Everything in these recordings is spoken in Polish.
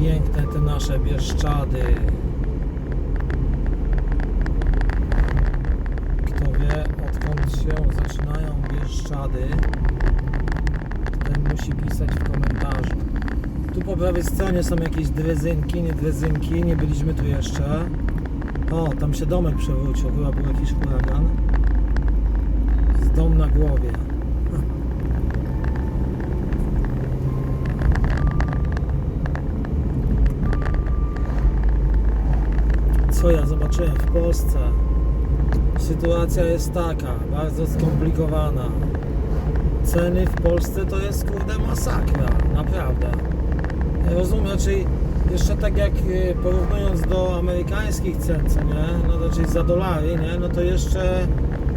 Piękne te nasze Bieszczady. Kto wie, odkąd się zaczynają Bieszczady, ten musi pisać w komentarzu. Tu po prawej stronie są jakieś drezynki, nie drezynki, nie byliśmy tu jeszcze. O, tam się domek przewrócił, chyba był jakiś huragan. Z dom na głowie. Ja zobaczyłem w Polsce? Sytuacja jest taka, bardzo skomplikowana. Ceny w Polsce to jest kurde masakra, naprawdę. Rozumiem, czyli jeszcze tak jak y, porównując do amerykańskich cen, co nie, no to czyli za dolary, nie, no to jeszcze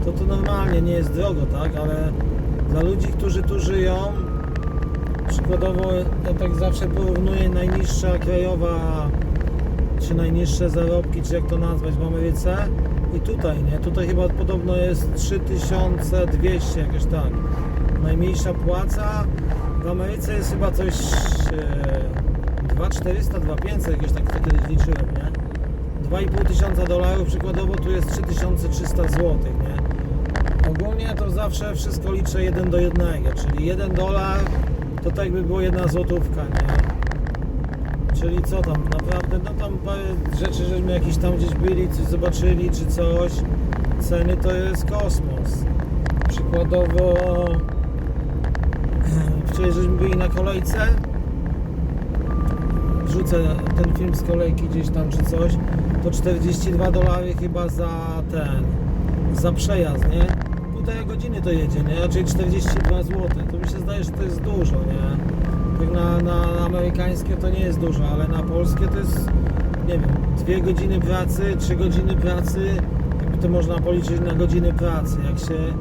to to normalnie nie jest drogo, tak, ale dla ludzi, którzy tu żyją, przykładowo ja tak zawsze porównuję najniższa krajowa czy najniższe zarobki, czy jak to nazwać w Ameryce i tutaj, nie? Tutaj chyba podobno jest 3200, jakoś tak. Najmniejsza płaca w Ameryce jest chyba coś e, 2400, 2500, jakoś tak kiedyś liczyłem, nie? 2,5 tysiąca dolarów przykładowo, tu jest 3300 zł, nie? Ogólnie to zawsze wszystko liczę 1 do 1, czyli 1 dolar to tak by było jedna złotówka, nie? Czyli co tam, naprawdę, no tam parę rzeczy, żeśmy jakieś tam gdzieś byli, coś zobaczyli, czy coś. Ceny to jest kosmos. Przykładowo, wczoraj żeśmy byli na kolejce. Wrzucę ten film z kolejki gdzieś tam, czy coś. To 42 dolary chyba za ten, za przejazd, nie? Półtorej godziny to jedzie, nie? Czyli 42 zł. To mi się zdaje, że to jest dużo, nie? Na, na, na amerykańskie to nie jest dużo, ale na polskie to jest, nie wiem, dwie godziny pracy, trzy godziny pracy, jakby to można policzyć na godziny pracy. Jak się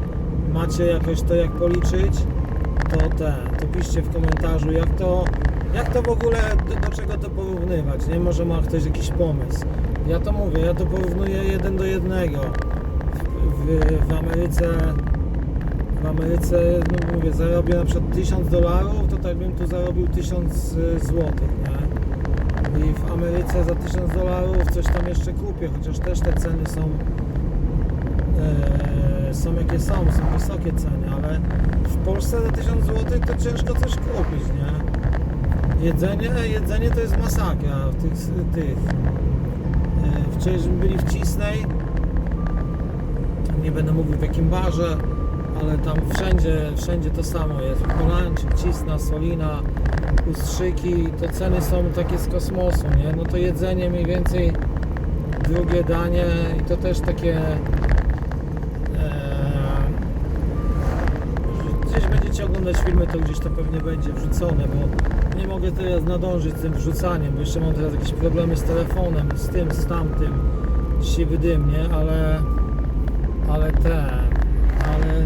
macie jakoś to jak policzyć, to te, to piszcie w komentarzu, jak to, jak to w ogóle, do, do czego to porównywać, nie? Może ma ktoś jakiś pomysł. Ja to mówię, ja to porównuję jeden do jednego. W, w, w Ameryce w Ameryce, no mówię, zarobię na przykład 1000 dolarów, to tak bym tu zarobił 1000 złotych, nie? I w Ameryce za 1000 dolarów coś tam jeszcze kupię, chociaż też te ceny są e, są jakie są, są wysokie ceny, ale w Polsce za 1000 złotych to ciężko coś kupić, nie? Jedzenie, jedzenie to jest masakra w tych, tych. E, wczoraj byli w Cisnej, nie będę mówił w jakim barze, ale tam wszędzie, wszędzie to samo jest. Polańczyk, Cisna, Solina, Ustrzyki, to ceny są takie z kosmosu, nie? No to jedzenie mniej więcej drugie danie i to też takie e, gdzieś będziecie oglądać filmy, to gdzieś to pewnie będzie wrzucone, bo nie mogę teraz nadążyć z tym wrzucaniem, bo jeszcze mam teraz jakieś problemy z telefonem, z tym, z tamtym. Dzisiaj wydymnie, ale ale ten,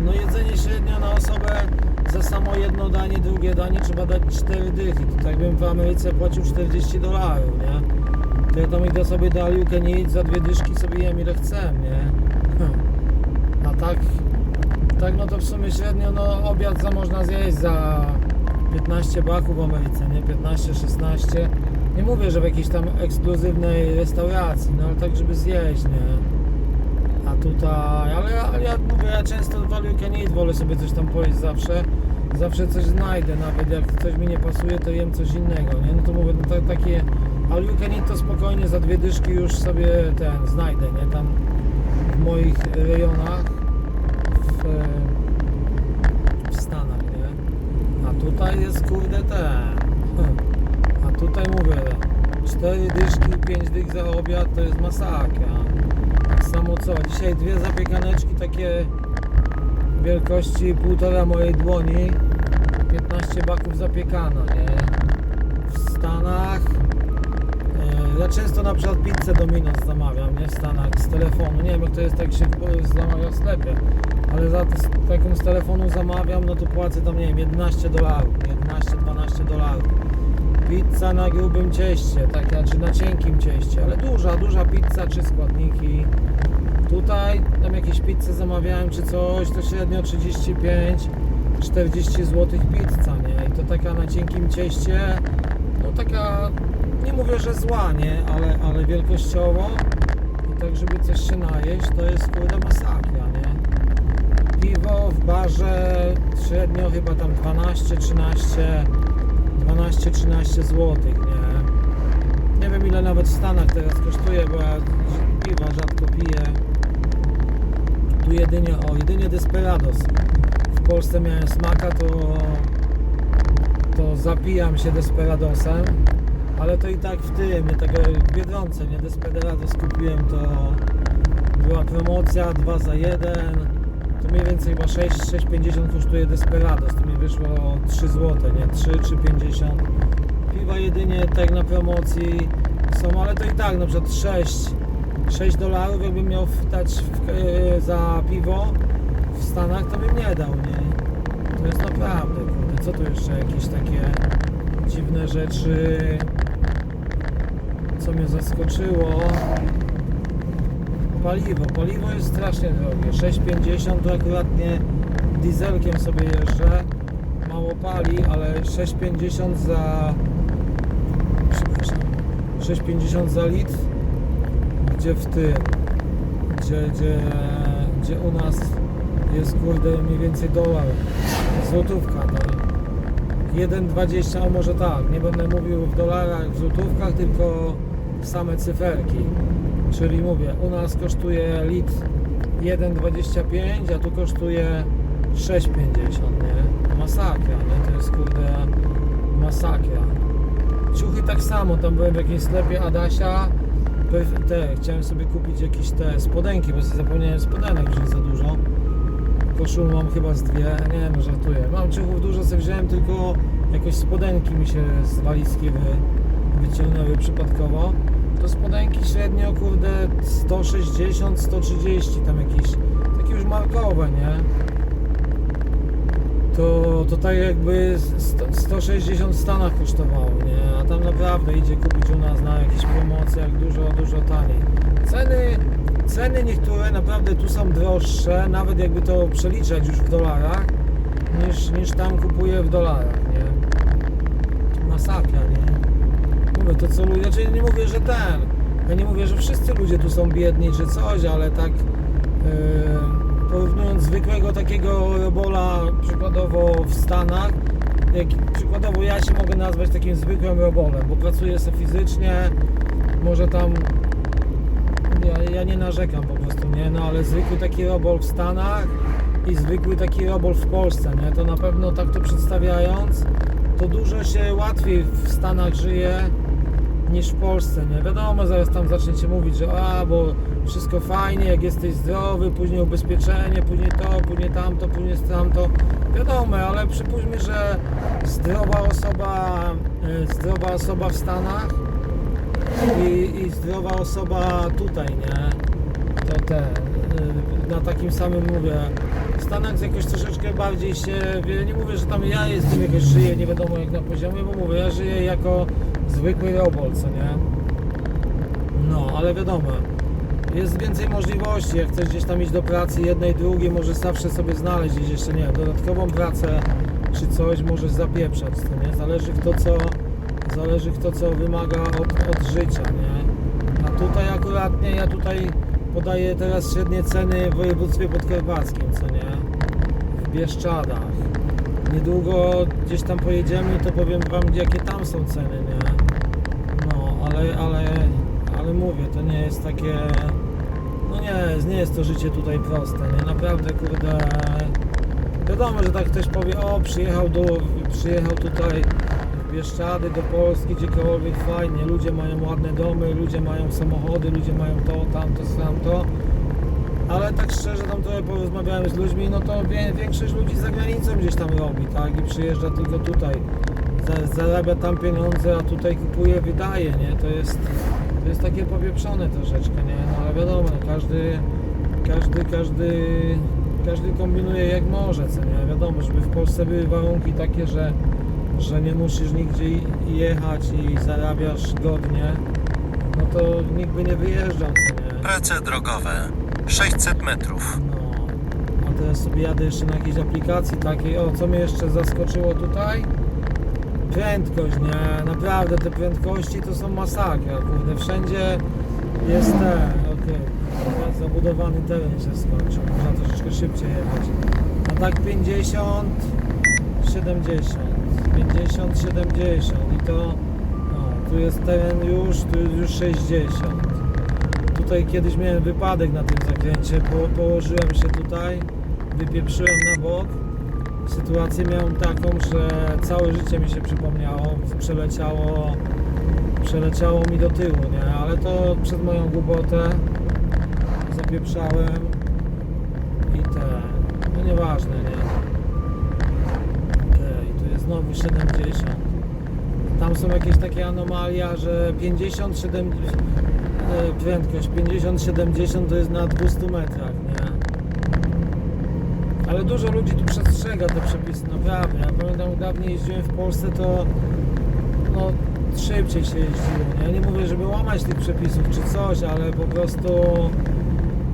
no jedzenie średnio na osobę za samo jedno danie, drugie danie trzeba dać 4 dychy. To tak bym w Ameryce płacił 40 dolarów, nie? To ja tam idę sobie do Aliukę nie idź za dwie dyszki sobie jem ile chcę, nie? A tak, tak no to w sumie średnio no obiad za można zjeść za 15 baków w Ameryce, nie? 15-16. Nie mówię, że w jakiejś tam ekskluzywnej restauracji, no ale tak żeby zjeść, nie? A tutaj, ale, ale ja mówię, ja często w All You Can Eat wolę sobie coś tam pojeść zawsze. Zawsze coś znajdę, nawet jak coś mi nie pasuje, to jem coś innego, nie? No to mówię, no to, takie All to spokojnie za dwie dyszki już sobie ten znajdę, nie? Tam w moich rejonach w, w Stanach, nie? A tutaj jest kurde ten. A tutaj mówię, cztery dyszki, pięć dych za obiad to jest masakra. Samo co, dzisiaj dwie zapiekaneczki takie wielkości półtora mojej dłoni 15 baków zapiekano, nie? W Stanach e, ja często na przykład pizzę Domino's zamawiam, nie? W Stanach z telefonu, nie wiem jak to jest tak się zamawia w sklepie ale za t- taką z telefonu zamawiam, no to płacę tam nie wiem 11 dolarów, 11-12 dolarów Pizza na grubym cieście, taka czy na cienkim cieście, ale duża, duża pizza, trzy składniki. Tutaj tam jakieś pizze zamawiałem czy coś, to średnio 35-40 zł pizza, nie? I to taka na cienkim cieście, no taka nie mówię, że zła, nie, ale, ale wielkościowo i tak, żeby coś się najeść, to jest kurde masakra, nie? Piwo w barze średnio chyba tam 12, 13, 12, 13 zł, nie? Nie wiem ile nawet w Stanach teraz kosztuje, bo ja piwa rzadko piję. Tu jedynie, o, jedynie Desperados. W Polsce miałem smaka, to, to zapijam się Desperadosem, ale to i tak w tym, nie tego w Biedronce, nie Desperados kupiłem, to była promocja 2 za 1, to mniej więcej chyba 6, 6,50 kosztuje Desperados, to mi wyszło 3 zł, nie 3 czy 50. Piwa jedynie tak na promocji są, ale to i tak na przykład 6, 6 dolarów jakbym miał dać w, e, za piwo w Stanach, to bym nie dał, nie? To jest naprawdę, kurde, co tu jeszcze jakieś takie dziwne rzeczy, co mnie zaskoczyło. Paliwo, paliwo jest strasznie drogie, 6,50 to akurat nie dieselkiem sobie jeżdżę, mało pali, ale 6,50 za przepraszam. 6,50 za litr. Gdzie w tym? Gdzie, gdzie, gdzie u nas jest kurde mniej więcej dolar? Złotówka to 1,20 a może tak, nie będę mówił w dolarach, w złotówkach, tylko same cyferki czyli mówię, u nas kosztuje litr 1,25 a tu kosztuje 6,50 nie? masakra, nie? to jest kurde masakra ciuchy tak samo, tam byłem w jakimś sklepie Adasia te, chciałem sobie kupić jakieś te spodenki, bo sobie zapomniałem spodenek wziąć za dużo koszul mam chyba z dwie, nie no żartuję mam ciuchów dużo, sobie wziąłem tylko jakoś spodenki mi się z walizki wy, wyciągnęły przypadkowo to spodenki średnio kurde 160, 130 tam jakieś takie już markowe, nie? to, to tak jakby sto- 160 w Stanach kosztowało, nie? A tam naprawdę idzie kupić u nas na jakichś promocjach dużo, dużo taniej. Ceny, ceny niektóre naprawdę tu są droższe, nawet jakby to przeliczać już w dolarach, niż, niż tam kupuję w dolarach, nie? Masakra, nie? Mówię to co ludzie, znaczy nie mówię, że ten, ja nie mówię, że wszyscy ludzie tu są biedni czy coś, ale tak yy, porównując zwykłego takiego robola przykładowo w Stanach, jak, przykładowo ja się mogę nazwać takim zwykłym robolem, bo pracuję sobie fizycznie, może tam ja, ja nie narzekam po prostu, nie, no ale zwykły taki robol w Stanach i zwykły taki robol w Polsce, nie, to na pewno tak to przedstawiając, to dużo się łatwiej w Stanach żyje niż w Polsce, nie? Wiadomo, zaraz tam zaczniecie mówić, że a, bo wszystko fajnie, jak jesteś zdrowy, później ubezpieczenie, później to, później tamto, później tamto. Wiadomo, ale przypuśćmy, że zdrowa osoba, e, zdrowa osoba w Stanach i, i zdrowa osoba tutaj, nie? To te, e, na takim samym mówię, Stanach jakoś troszeczkę bardziej się, nie mówię, że tam ja jestem jakoś żyję, nie wiadomo jak na poziomie, bo mówię, ja żyję jako zwykły robol, co nie? No, ale wiadomo, jest więcej możliwości, jak chcesz gdzieś tam iść do pracy jednej, drugiej, możesz zawsze sobie znaleźć gdzieś jeszcze, nie dodatkową pracę, czy coś możesz zapieprzać, co nie? Zależy kto co, zależy kto co wymaga od, od życia, nie? A tutaj akurat nie, ja tutaj podaję teraz średnie ceny w województwie podkarpackim, co nie? W Bieszczadach. Niedługo gdzieś tam pojedziemy, to powiem wam jakie tam są ceny, nie? No, ale, ale, ale mówię, to nie jest takie... No nie, nie jest to życie tutaj proste, nie? Naprawdę, kurde... Wiadomo, że tak ktoś powie, o, przyjechał do, przyjechał tutaj Bieszczady, do Polski, gdziekolwiek, fajnie, ludzie mają ładne domy, ludzie mają samochody, ludzie mają to, tamto, tamto. Ale tak szczerze, tam trochę porozmawiałem z ludźmi, no to większość ludzi za granicą gdzieś tam robi, tak? I przyjeżdża tylko tutaj. Za, zarabia tam pieniądze, a tutaj kupuje, wydaje, nie? To jest, to jest takie powieprzone troszeczkę, nie? No ale wiadomo, no, każdy, każdy, każdy, każdy kombinuje jak może, co nie? Wiadomo, żeby w Polsce były warunki takie, że, że nie musisz nigdzie jechać i zarabiasz godnie, no to nikt by nie wyjeżdżał, co nie? Prace drogowe 600 metrów. No, a teraz sobie jadę jeszcze na jakiejś aplikacji takiej. O, co mnie jeszcze zaskoczyło tutaj? prędkość, nie? Naprawdę te prędkości to są masakra, kurde, wszędzie jest te, okej, zabudowany teren się skończył, można troszeczkę szybciej jechać. A tak 50, 70, 50, 70 i to, no, tu jest teren już, tu jest już 60. Tutaj kiedyś miałem wypadek na tym zakręcie, po, położyłem się tutaj, wypieprzyłem na bok. Sytuację miałem taką, że całe życie mi się przypomniało, przeleciało, przeleciało mi do tyłu, nie? Ale to przed moją głupotę zapieprzałem i te, no nieważne, nie? Okej, tu jest znowu 70. Tam są jakieś takie anomalia, że 50, 70, e, prędkość 50, 70 to jest na 200 metrach, nie? Ale dużo ludzi tu przestrzega te przepisy, naprawdę. Ja pamiętam, dawniej jeździłem w Polsce, to no, szybciej się jeździło, nie? Nie mówię, żeby łamać tych przepisów czy coś, ale po prostu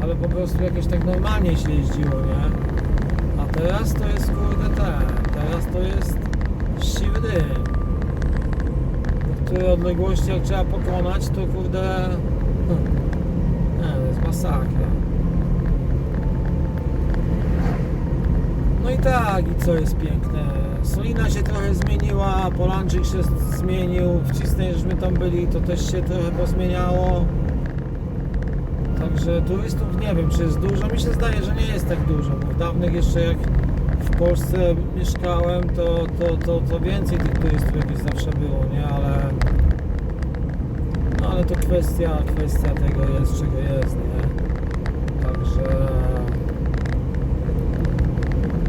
ale po prostu jakoś tak normalnie się jeździło, nie? A teraz to jest kurde ten, teraz to jest siwy dym. Niektóre odległości jak trzeba pokonać, to kurde... Nie, to jest masakra. No i tak, i co jest piękne? Solina się trochę zmieniła, Polanczyk się zmienił, w Cisnej żeśmy tam byli, to też się trochę pozmieniało. Także turystów nie wiem, czy jest dużo. Mi się zdaje, że nie jest tak dużo, bo w dawnych jeszcze jak w Polsce mieszkałem, to, to, to, to więcej tych turystów jakieś zawsze było, nie? Ale ale to kwestia, kwestia tego jest, czego jest, nie? Także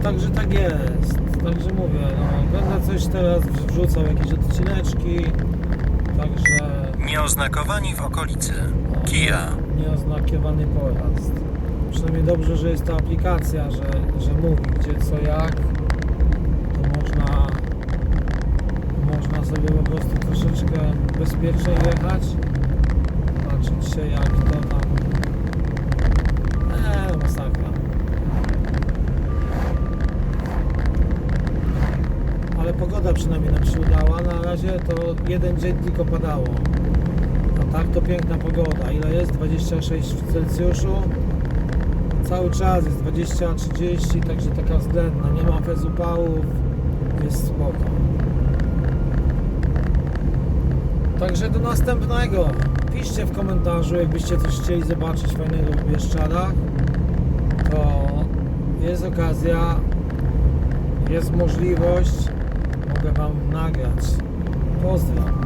Także tak jest. Także mówię, no, będę coś teraz wrzucał, jakieś odcineczki. Także Nieoznakowani w okolicy. Kia. nieoznakowany pojazd. Przynajmniej dobrze, że jest ta aplikacja, że, że mówi gdzie, co, jak. To można można sobie po prostu troszeczkę bezpieczniej jechać. Patrzeć się jak to tam. Eee, masakra. Ale pogoda przynajmniej nam się udała. Na razie to jeden dzień tylko padało. A tak to piękna pogoda. Ile jest? 26 w Celsjuszu. Cały czas jest 20-30, także taka względna. Nie ma bez upałów. Jest spoko. Także do następnego. Piszcie w komentarzu, jakbyście coś chcieli zobaczyć fajnego w Bieszczadach. To jest okazja, jest możliwość. Mogę Wam nagrać. Pozdrawiam.